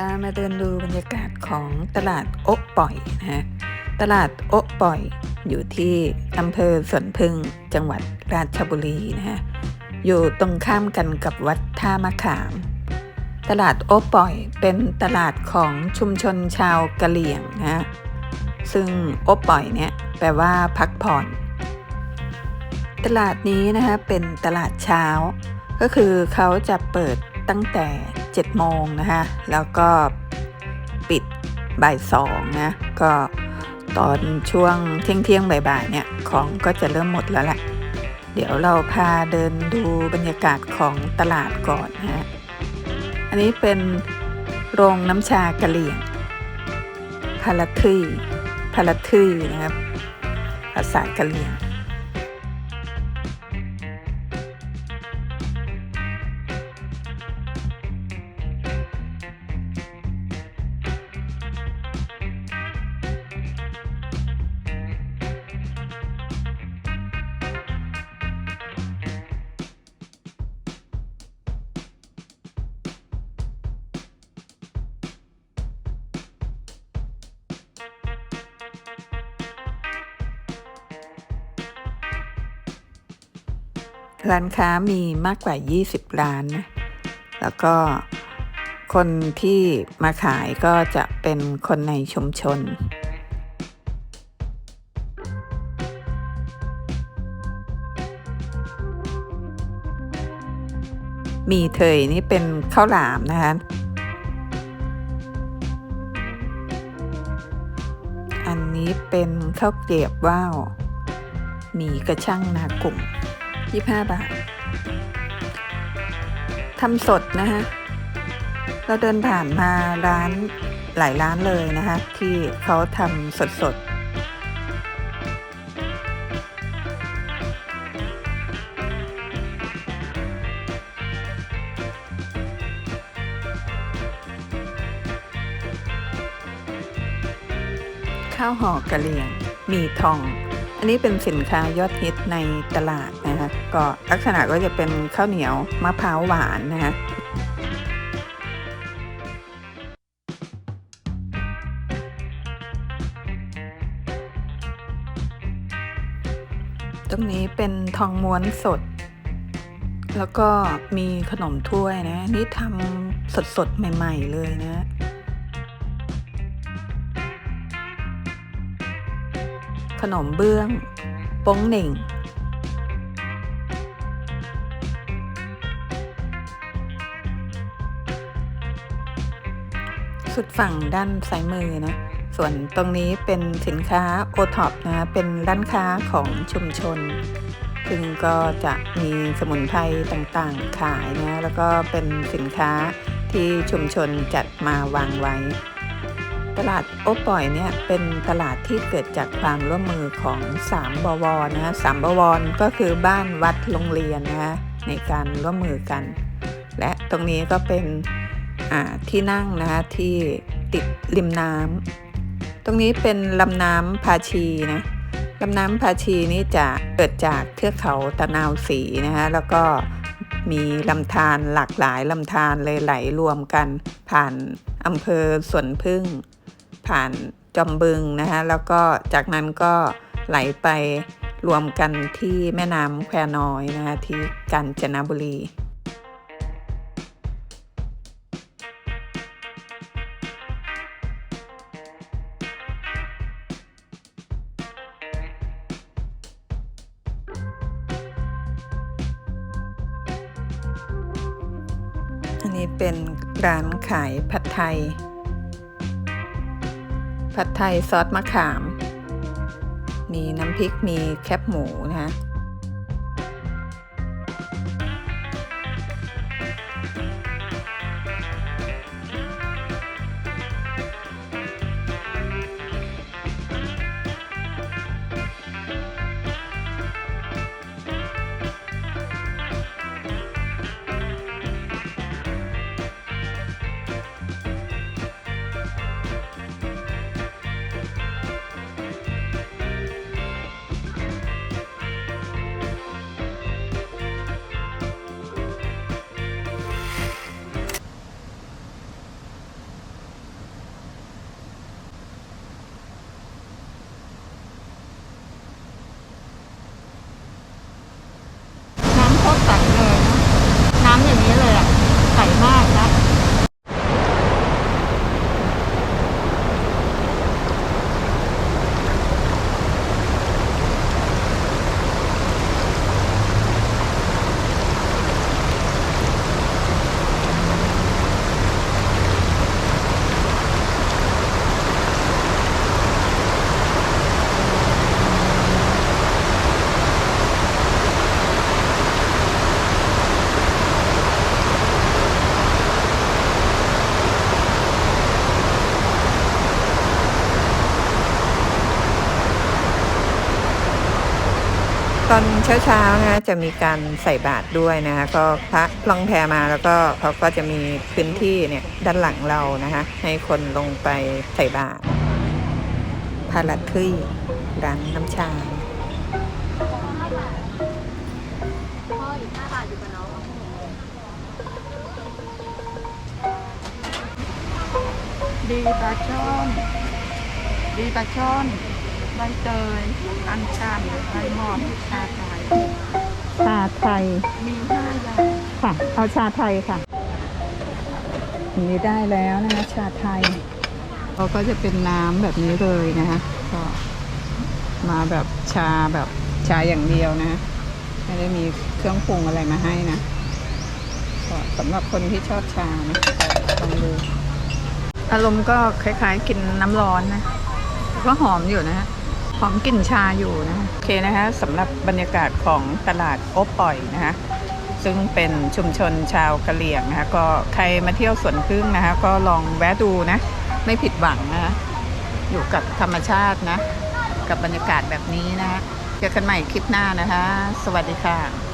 พามาเดินดูบรรยากาศของตลาดโอ๊ะปล่อยนะฮะตลาดโอ๊ะปล่อยอยู่ที่อำเภอสวนพึ่งจังหวัดราชบุรีนะฮะอยู่ตรงข้ามกันกับวัดท่ามะขาม ตลาดโอ๊ะปล่อยเป็นตลาดของชุมชนชาวกะเหรี่ยงนะฮะซึ่งโอ๊ะปล่อยเนี่ยแปลว่าพักผ่อน ตลาดนี้นะคะเป็นตลาดเช้า ก็คือเขาจะเปิดตั้งแต่ 7โมงนะคะแล้วก็ปิดบ่ายสองนะก็ตอนช่วงเที่ยงเที่ยงบ่ายๆเนี่ยของก็จะเริ่มหมดแล้วแหละเดี๋ยวเราพาเดินดูบรรยากาศของตลาดก่อนนะฮะอันนี้เป็นโรงน้ำชากะเหลี่ยงพาราทือพาราทือนะครับภาษากะเหลี่ยง ร้านค้ามีมากกว่า 20 ร้านนะ แล้วก็คนที่มาขายก็จะเป็นคนในชุมชน มีเทยนี่เป็นข้าวหลามนะคะอันนี้เป็นข้าวเกรียบว่าว มีกระช่างนากลุ่ม 25 บาททำสดนะคะเราเดินผ่านมาร้านหลายร้านเลยนะคะที่เขาทำสดสดข้าวห่อกะเหรี่ยง มีทอง อันนี้เป็นสินค้ายอดฮิตในตลาดนะคะก็ลักษณะก็จะเป็นข้าวเหนียวมะพร้าวหวานนะคะตรงนี้เป็นทองม้วนสด แล้วก็มีขนมถ้วยนะ นี่ทำสดๆ ใหม่ ๆ เลยนะ นมเบื้องป้งเหน่ง สุดฝั่งด้านซ้ายมือนะ ส่วนตรงนี้เป็นสินค้าโอท็อปนะ เป็นร้านค้าของชุมชน ซึ่งก็จะมีสมุนไพรต่างๆขายนะ แล้วก็เป็นสินค้าที่ชุมชนจัดมาวางไว้ ตลาดโอปอยเนี่ยเป็นตลาดที่เกิดจากความร่วมมือของ 3 บวรนะสามบวรก็คือบ้านวัดโรงเรียนนะในการร่วมมือกัน และตรงนี้ก็เป็นที่นั่งนะคะที่ติดริมน้ำตรงนี้เป็นลำน้ำพาชีนะลำน้ำพาชีนี่จะเกิดจากเทือกเขาตะนาวสีนะคะแล้วก็มีลำธารหลากหลายลำธารเลยไหลรวมกันผ่านอำเภอสวนพึ่ง ผ่านจอมบึงนะคะแล้วก็จากนั้นก็ไหลไปรวมกันที่แม่น้ำแควน้อยนะคะที่กาญจนบุรี อันนี้เป็นร้านขายผัดไทย ผัดไทยซอสมะขาม มีน้ำพริกมีแคบหมูนะคะ ตอนเช้าๆนะจะมีการใส่บาตรด้วยนะคะก็พระลองแพรมาแล้วก็เขาก็จะมีพื้นที่เนี่ยด้านหลังเรานะคะให้คนลงไปใส่บาตรพาลัดคลี่ร้านน้ำชาดีปลาช่อนดีปลาช่อน ใบเตย อัญชันใบหมอนชาไทย ชาไทย มีห้าอย่างค่ะ เอาชาไทยค่ะนี่ได้แล้วนะคะชาไทยเขาก็จะเป็นน้ำแบบนี้เลยนะคะก็มาแบบชาแบบชาอย่างเดียวนะ ไม่ได้มีเครื่องปรุงอะไรมาให้นะก็สำหรับคนที่ชอบชานะลองดูอารมณ์ก็คล้ายๆกินน้ำร้อนนะแต่ก็หอมอยู่นะฮะ หอมกลิ่นชาอยู่นะโอเคนะคะสำหรับบรรยากาศของตลาดโอ๊ปล่อยนะคะซึ่งเป็นชุมชนชาวกะเหรี่ยงนะคะก็ใครมาเที่ยวสวนพึ่งนะคะก็ลองแวะดูนะไม่ผิดหวังนะคะอยู่กับธรรมชาตินะกับบรรยากาศแบบนี้นะคะเจอกันใหม่คลิปหน้านะคะ สวัสดีค่ะ